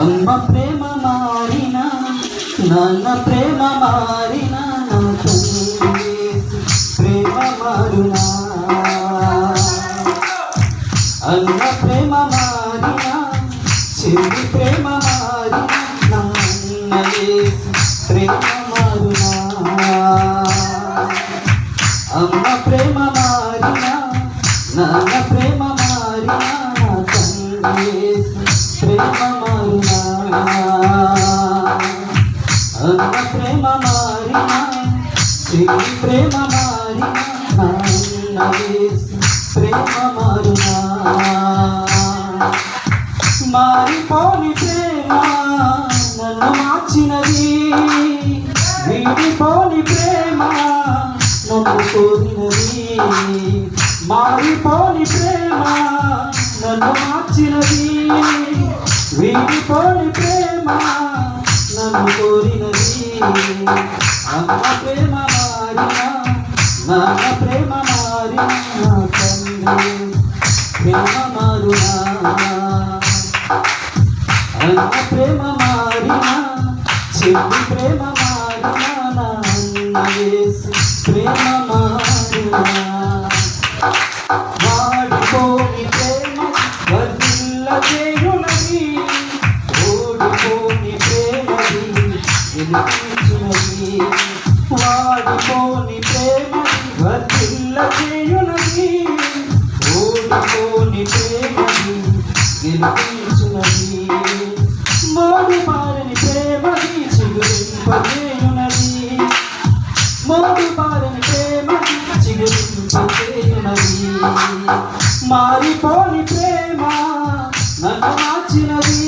అమ్మ ప్రేమ మారిన నాన్న ప్రేమ మారిన నా ప్రేమ మారునా. అన్న ప్రేమ మారిన చెల్లి ప్రేమ మారిన నాన్న ప్రేమ మారునా. అమ్మ ప్రేమ మారిన చెల్లి ప్రేమ మారిన నాన్న ప్రేమ మారునా మారిపోని ప్రేమ నన్ను మార్చినది. వీడిపోని ప్రేమ నన్ను కోరినది మారిపోని ప్రేమ నన్ను మార్చినది. వీడిపోని ప్రేమ నన్ను కోరినది అమ్మ ప్రేమ మారిన నాన్న ప్రేమ మారిన తండ్రి ప్రేమ మారునా అన్న ప్రేమ మారిన చెల్లి ప్రేమ మారిన నాన్న ప్రేమ గెలిపించునది వాడిపోని ప్రేమది వర్ధిల్ల చేయునది. ఓడిపోని ప్రేమని గెలిపించునది. మోడి మారని ప్రేమని చిగురింపజేయునది మోడి మారని ప్రేమని చిగురింపజేయునది మారిపోని ప్రేమ నన్ను మార్చినది.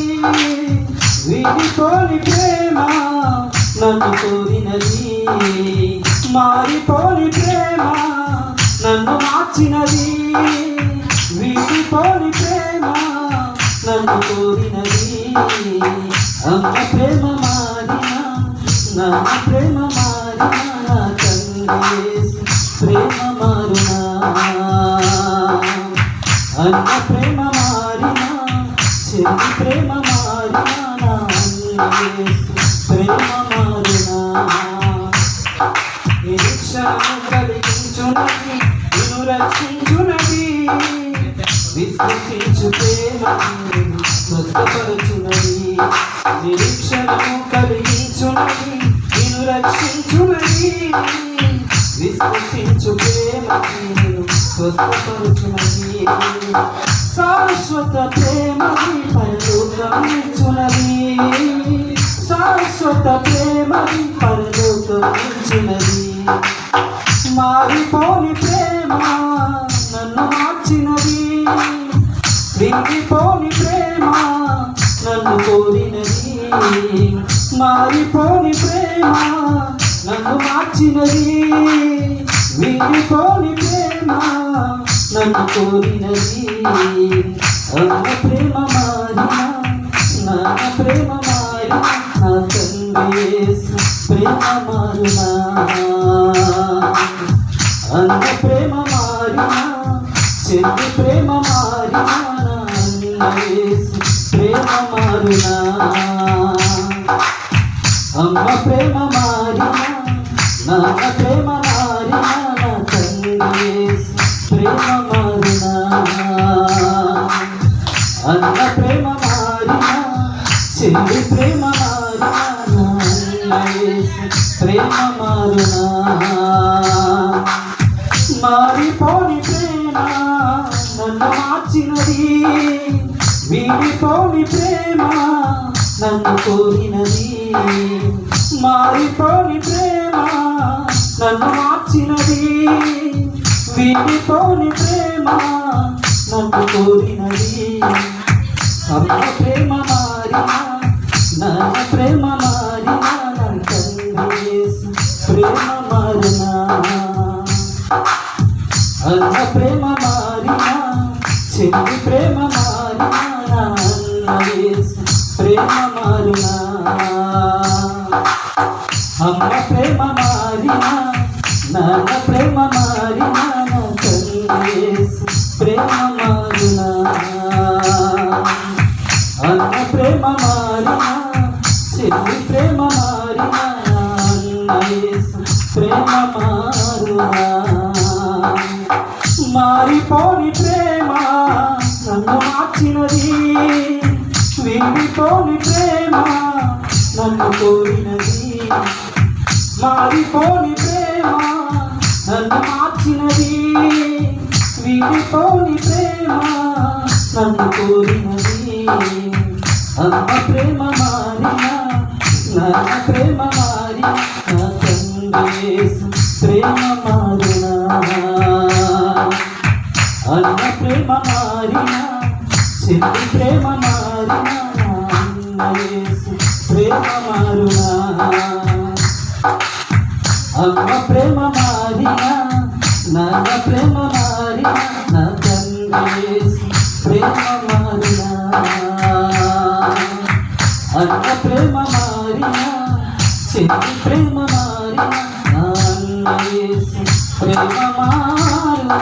వీడిపోని ప్రేమ నన్ను కోరినది మారిపోని ప్రేమ నన్ను మార్చినది. వీడిపోని ప్రేమ నన్ను కోరినది. అమ్మ ప్రేమ మారిన నన్న ప్రేమ మారిన తండ్రి ప్రేమ మారునా. అన్న ప్రేమ మారిన చెల్లి ప్రేమ మారిన నా యేసు ప్రేమ మారునా నిరీక్షణము కలిగించునది నిన్ను రక్షించునది విశ్వసించు ప్రేమ స్వస్థపరచునది నిరీక్షణము కలిగించునది నిన్ను రక్షించునది విశ్వసించు ప్రేమ స్వస్థపరచునది శాశ్వత ప్రేమది పరలోకమించునది శాశ్వత ప్రేమది పరలోకమించునది మారిపోని ప్రేమ నన్ను మార్చినది. విరిగిపోని ప్రేమ నన్ను కోరినది మారిపోని ప్రేమ నన్ను మార్చినది. విరిగిపోని ప్రేమ నన్ను కోరినది అన్న ప్రేమ మారిన నా ప్రేమ ప్రేమ మారునా అన్న ప్రేమ మారినా చెల్లి ప్రేమ మారినా ప్రేమ మారునా అమ్మ ప్రేమ మారినా నాన్న ప్రేమ మారినా నా తండ్రి ప్రేమ మారినా అన్న ప్రేమ మారినా చెల్లి ప్రేమ ప్రేమ మారునా మారిపోని ప్రేమ నన్ను మార్చినది. వీడిపోని ప్రేమ నన్ను కోరినది. మారిపోని ప్రేమ నన్ను మార్చినది. వీడిపోని ప్రేమ నన్ను కోరినది. అమ్మ ప్రేమ మారిన? అన్న ప్రేమ మారినా? చెల్లి ప్రేమ మారిన? నాన్న ప్రేమ మారినా? అమ్మ ప్రేమ మారినా? నాన్న ప్రేమ మారినా? నా తండ్రి ప్రేమ మారినా? అన్న ప్రేమ మారినా? చెల్లి ప్రేమ మారినా? నన్ను విడిపోని ప్రేమ నన్ను కోరినది. మారిపోని ప్రేమ నన్ను మార్చినది. విడిపోని ప్రేమ నన్ను కోరినది. అమ్మ ప్రేమ చెల్లి ప్రేమ మారిన ప్రేమ మారునా అమ్మ ప్రేమ మారినా నాన్న ప్రేమ మారినా నా తండ్రి ప్రేమ మారినా అన్న ప్రేమ మారినా చెల్లి ప్రేమ మారినా నాన్న ప్రేమ మారిన.